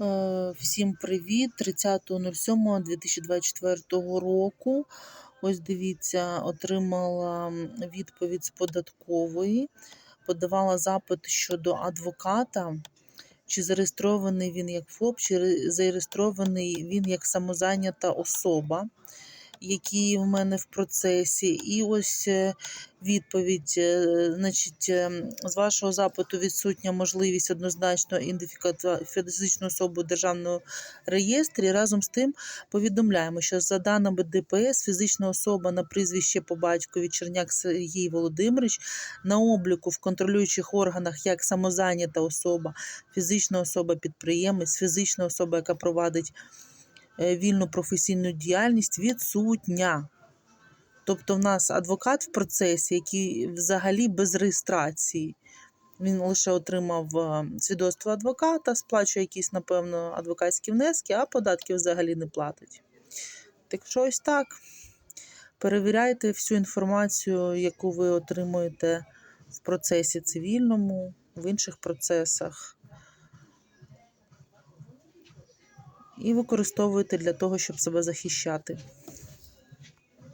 Е, Всім привіт! 30.07.2024 року. Ось дивіться, отримала відповідь з податкової. Подавала запит щодо адвоката. Чи зареєстрований він як ФОП, чи зареєстрований він як самозайнята особа, які в мене в процесі. І ось е, відповідь. е, Значить, е, з вашого запиту відсутня можливість однозначно ідентифікувати фізичну особу в державному реєстрі. Разом з тим повідомляємо, що за даними ДПС, фізична особа на прізвище по батькові Черняк Сергій Володимирович на обліку в контролюючих органах як самозайнята особа, фізична особа підприємець, фізична особа, яка провадить вільну професійну діяльність, відсутня. Тобто в нас адвокат в процесі, який взагалі без реєстрації. Він лише отримав е, свідоцтво адвоката, сплачує якісь, напевно, адвокатські внески, а податків взагалі не платить. Так що ось так. Перевіряйте всю інформацію, яку ви отримуєте в процесі цивільному, в інших процесах. І використовуєте для того, щоб себе захищати.